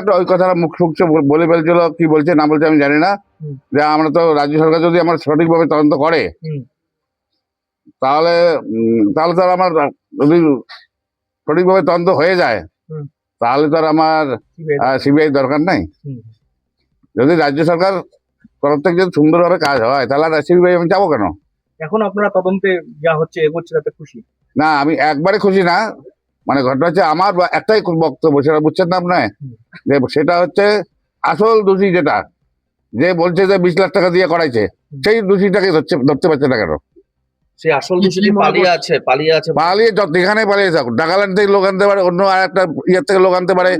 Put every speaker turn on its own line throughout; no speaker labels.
একটা ওই কথাটা মুখ ফুকছে বলে ফেলছিল কি বলছে না বলছে আমি জানি না। যে আমরা তো রাজ্য সরকার যদি আমার সঠিকভাবে তদন্ত করে তাহলে তাহলে তো আর আমার যদি সঠিকভাবে তদন্ত হয়ে যায় তাহলে তো আর আমার সিবিআই দরকার নাই। যদি রাজ্য সরকার তরফ থেকে যদি সুন্দরভাবে কাজ হয় তাহলে আর সিবিআই আমি যাব কেন?
এখন আপনারা তদন্তে যা হচ্ছে এগোচ্ছে তাতে খুশি?
না আমি একবারে খুশি না। মানে ঘটনা হচ্ছে আমার একটাই বক্তব্য সেটা বুঝছেন না আপনার যে সেটা হচ্ছে আসল দোষী যেটা যে বলছে যে বিশ লাখ টাকা দিয়ে করাইছে সেই দোষীটাকে ধরছে ধরতে পারছে না কেন?
সে আসল দোষী পালিয়ে আছে পালিয়ে আছে?
পালিয়ে যত পালিয়ে থাকুক নাগাল্যান্ড থেকে লোক আনতে পারে অন্য আর একটা ইয়ের থেকে লোক আনতে পারে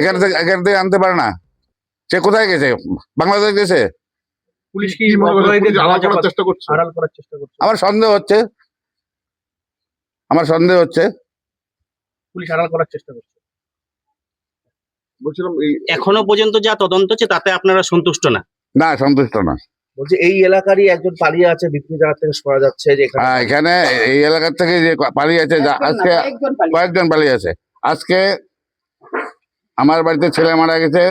এখান থেকে এখান থেকে আনতে পারে না। সে কোথায় গেছে? বাংলাদেশ গেছে?
পুলিশ কি
আমার সন্দেহ হচ্ছে। আমার সন্দেহ হচ্ছে
পুলিশ আড়াল করার চেষ্টা করছে।
বলছিলাম এই
এখনও পর্যন্ত যা তদন্ত হচ্ছে তাতে আপনারা সন্তুষ্ট না?
না সন্তুষ্ট না।
বলছে এই এলাকারই একজন পালিয়ে আছে বিভিন্ন জায়গা থেকে শোনা যাচ্ছে যে এখানে
হ্যাঁ, এখানে এই এলাকার থেকে যে পালিয়ে আছে আজকে কয়েকজন পালিয়ে আছে। আজকে আমার বাড়িতে ছেলে মারা গেছে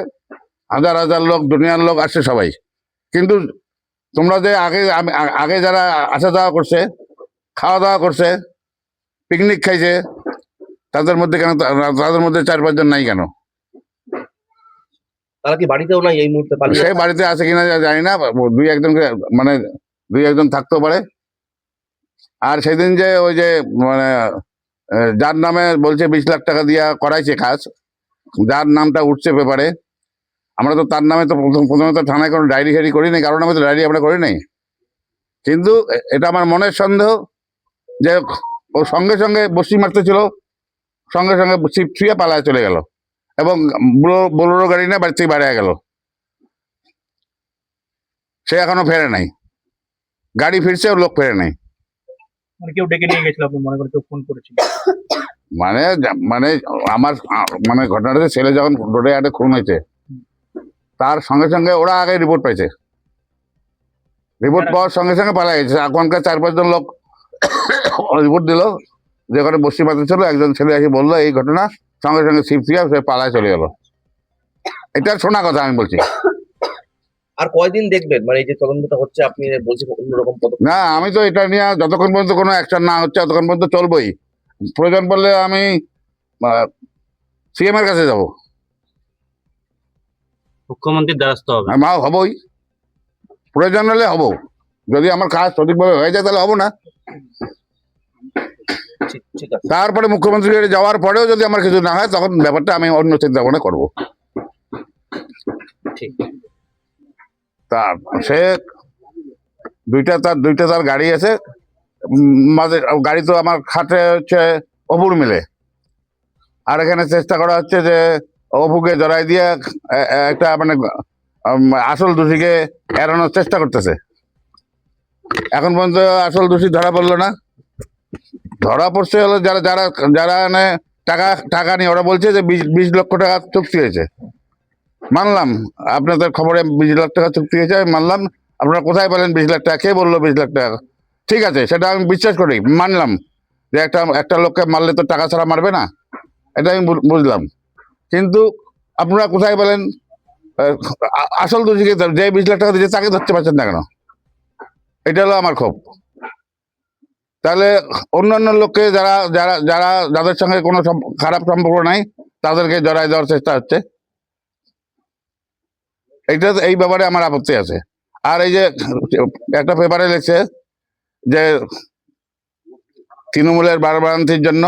হাজার হাজার লোক দুনিয়ার লোক আসছে সবাই। কিন্তু তোমরা যে আগে আগে যারা আসা যাওয়া করছে খাওয়া দাওয়া করছে পিকনিক খাইছে তাদের মধ্যে কেন তাদের মধ্যে চার পাঁচজন নাই কেন?
তারা কি বাড়িতেও নাই এই মুহূর্তে
সে বাড়িতে আছে কিনা জানি না দুই একজনকে মানে দুই একজন থাকতেও পারে। আর সেদিন যে ওই যে মানে যার নামে বলছে বিশ লাখ টাকা দিয়া করাইছে কাজ যার নামটা উঠছে পেপারে আমরা তো তার নামে তো প্রথম প্রথমে তো থানায় কোনো ডায়েরি ফেরি করি নাই কারণ নামে তো ডায়েরি আমরা করি নাই। কিন্তু এটা আমার মনের সন্দেহ যে ও সঙ্গে সঙ্গে বসি মারতেছিল সঙ্গে সঙ্গে ছিপ ছুঁয়ে পালায় চলে গেল। এবং বোলো- বোলেরো গাড়ি নিয়ে বাড়ি থেকে বাইরে গেল। সে এখনও ফেরে নাই। গাড়ি ফিরছে ওর লোক ফেরে নাই।
মানে কেউ ডেকে নিয়ে গেছিল আপনি মনে করেন কেউ ফোন করেছিল?
মানে মানে আমার মানে ঘটনাটা ছেলে যখন রোডে আটে খুন হয়েছে তার সঙ্গে সঙ্গে ওরা আগে রিপোর্ট পাইছে। রিপোর্ট পাওয়ার সঙ্গে সঙ্গে পালা গেছে। এখনকার চার পাঁচজন লোক রিপোর্ট দিল। যে ওখানে বসি পাতে ছিল একজন ছেলে এসে বলল এই ঘটনা সঙ্গে সঙ্গে ছিপ দিয়ে সে পালায় চলে গেল। এটা শোনা কথা আমি বলছি।
আর কয়দিন দেখবেন? মানে এই যে তদন্তটা হচ্ছে আপনি বলছেন অন্যরকম পদক্ষেপ?
না আমি তো এটা নিয়ে যতক্ষণ পর্যন্ত কোনো অ্যাকশন না হচ্ছে ততক্ষণ পর্যন্ত চলবই। প্রয়োজন পড়লে আমি সিএম এর কাছে যাব।
মুখ্যমন্ত্রীর দ্বারস্থ হবে।
মা হবই। প্রয়োজন হলে হব। যদি আমার কাজ সঠিকভাবে হয়ে যায় তাহলে হব না। তারপরে মুখ্যমন্ত্রী যাওয়ার পরেও যদি আমার কিছু না হয় তখন ব্যাপারটা আমি অন্য চিন্তা ভাবনা করব। তা সে দুইটা তার দুইটা তার গাড়ি আছে। মাঝে গাড়ি তো আমার খাটে হচ্ছে অপুর মিলে। আর এখানে চেষ্টা করা হচ্ছে যে অপুকে জড়াই দিয়ে একটা মানে আসল দোষীকে এড়ানোর চেষ্টা করতেছে। এখন পর্যন্ত আসল দোষী ধরা পড়ল না। ধরা পড়ছে হলো যারা যারা যারা মানে টাকা টাকা নিয়ে, ওরা বলছে যে বিশ লক্ষ টাকা চুক্তি হয়েছে। মানলাম, আপনাদের খবরে বিশ লাখ টাকা চুক্তি হয়েছে, আমি মানলাম, আপনারা কোথায় পেলেন বিশ লাখ টাকা? কে বলল বিশ লাখ টাকা? ঠিক আছে, সেটা আমি বিশ্বাস করি, মানলাম। যে একটা একটা লোককে মারলে তো টাকা ছাড়া মারবে না, এটা আমি বুঝলাম। কিন্তু আপনারা কোথায় পেলেন? আসল দোষীকে যে বিশ লাখ টাকা দিয়েছে, তাকে ধরতে পারছেন না কেন? এটা হলো আমার ক্ষোভ। তাহলে অন্যান্য লোককে যারা যারা যারা, যাদের সঙ্গে কোনো খারাপ সম্পর্ক নাই, তাদেরকে জড়াই দেওয়ার চেষ্টা হচ্ছে। এইটা, এই ব্যাপারে আমার আপত্তি আছে। আর এই যে, একটা পেপারে লিখছে যে, তৃণমূলের বারবারান্তির জন্য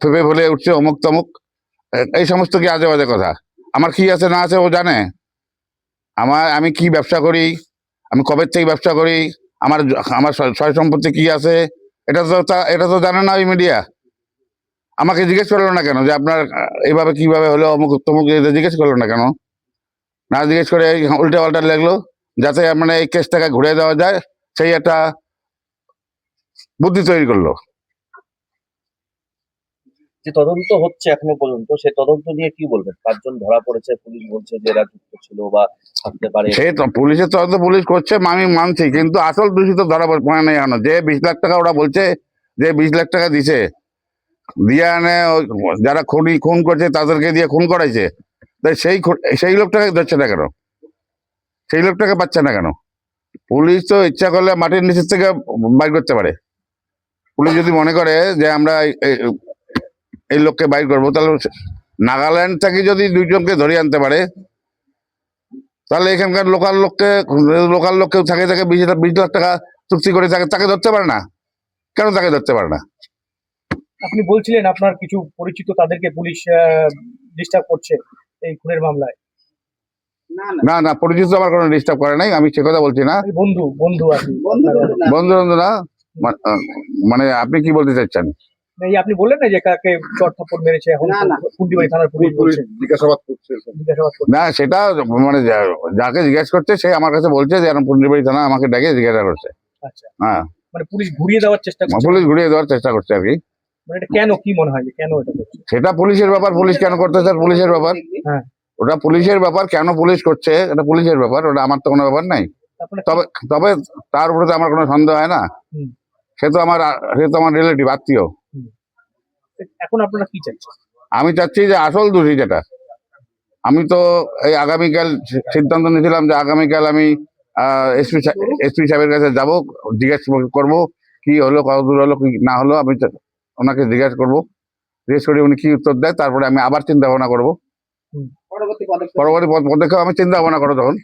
ফেপে ফেলে উঠছে অমুক তমুক এই সমস্ত কি আজে বাজে কথা? আমার কি আছে না আছে ও জানে? আমার, আমি কি ব্যবসা করি? আমি কবে থেকে ব্যবসা করি? আমার আমার সয় সম্পত্তি কি আছে? এটা তো এটা তো জানে না ওই মিডিয়া আমাকে জিজ্ঞেস করল না কেন? যে আপনার, এইভাবে কীভাবে হলো? অমুক, তমুক জিজ্ঞেস করল না কেন? না জিজ্ঞেস করে উল্টে পাল্টা লাগল, যাতে মানে এই কেসটাকে ঘুরে দেওয়া যায়, সেই একটা বুদ্ধি তৈরি করল।
যে তদন্ত হচ্ছে এখনও পর্যন্ত, সে তদন্ত নিয়ে কি বলবেন? পাঁচজন ধরা পড়েছে, পুলিশ বলছে যে এরা যুক্ত ছিল বা থাকতে পারে।
সে তো পুলিশের তদন্ত পুলিশ করছে, আমি মানছি, কিন্তু আসল দোষী তো ধরা পড়ে নাই এখনও। যে বিশ লাখ টাকা ওরা বলছে, যে বিশ লাখ টাকা দিছে, দিয়ে ওই যারা খুনি, খুন করছে, তাদেরকে দিয়ে খুন করাইছে। তাই সেই সেই লোকটাকে ধরছে না কেন? সেই লোকটাকে পাচ্ছে না কেন? পুলিশ তো ইচ্ছা করলে মাটির নিচের থেকে বাইর করতে পারে। পুলিশ যদি মনে করে যে আমরা এই- লোককে বাইর করব। তাহলে নাগাল্যান্ড থেকে যদি দুইজনকে ধরে আনতে পারে তাহলে এখানকার লোকাল লোককে লোকাল লোক কেউ থাকে থাকে বিশ বিশ লাখ টাকা চুক্তি করে থাকে তাকে ধরতে পারে না। কেন তাকে ধরতে পারে না?
আপনি বলছিলেন আপনার কিছু পরিচিত তাদেরকে পুলিশ ডিস্টার্ব করছে এই খুনের মামলায়।
না না। পরিচিত আমার কোনো ডিস্টার্ব করে নাই আমি সে কথা বলছি না।
বন্ধু বন্ধু আর
বন্ধু বন্ধু না। মানে আপনি কি বলতে চাচ্ছেন
এই আপনি বললেন না যে কাকে চট থাপ্পড় মেরেছে এখন কুন্ডিবাড়ি থানার পুলিশ বলছে?
জিজ্ঞাসাবাদ করছে।
জিজ্ঞাসাবাদ
না সেটা মানে যাকে জিজ্ঞেস করছে সে আমার কাছে বলছে যে এরকম পূর্ণিবাড়ি থানা আমাকে ডেকে জিজ্ঞাসা করছে।
আচ্ছা।
হ্যাঁ।
মানে পুলিশ ঘুরিয়ে দেওয়ার চেষ্টা করছে?
পুলিশ ঘুরিয়ে দেওয়ার চেষ্টা করছে আর কি।
মানে এটা কেন কি মনে হয় যে কেন এটা করছে?
সেটা পুলিশের ব্যাপার পুলিশ কেন করতে স্যার পুলিশের ব্যাপার।
হ্যাঁ।
ওটা পুলিশের ব্যাপার কেন পুলিশ করছে এটা পুলিশের ব্যাপার ওটা আমার তো কোনো ব্যাপার নাই। তবে তবে তার উপরে তো আমার কোনো সন্দেহ হয় না। সে তো আমার সে তো আমার রিলেটিভ আত্মীয়।
এখন আপনারা কি চাচ্ছেন?
আমি চাচ্ছি যে আসল দোষী যেটা। আমি তো এই আগামীকাল সিদ্ধান্ত নিয়েছিলাম যে আগামীকাল আমি এসপি এসপি সাহেবের কাছে যাব জিজ্ঞেস করব কি হলো কত দূর হলো কি না হলো আমি ওনাকে জিজ্ঞাসা করব। জিজ্ঞেস করে উনি কি উত্তর দেয় তারপরে আমি আবার চিন্তা ভাবনা করব। পরবর্তী পদ- পদক্ষেপ আমি চিন্তা ভাবনা করো তখন।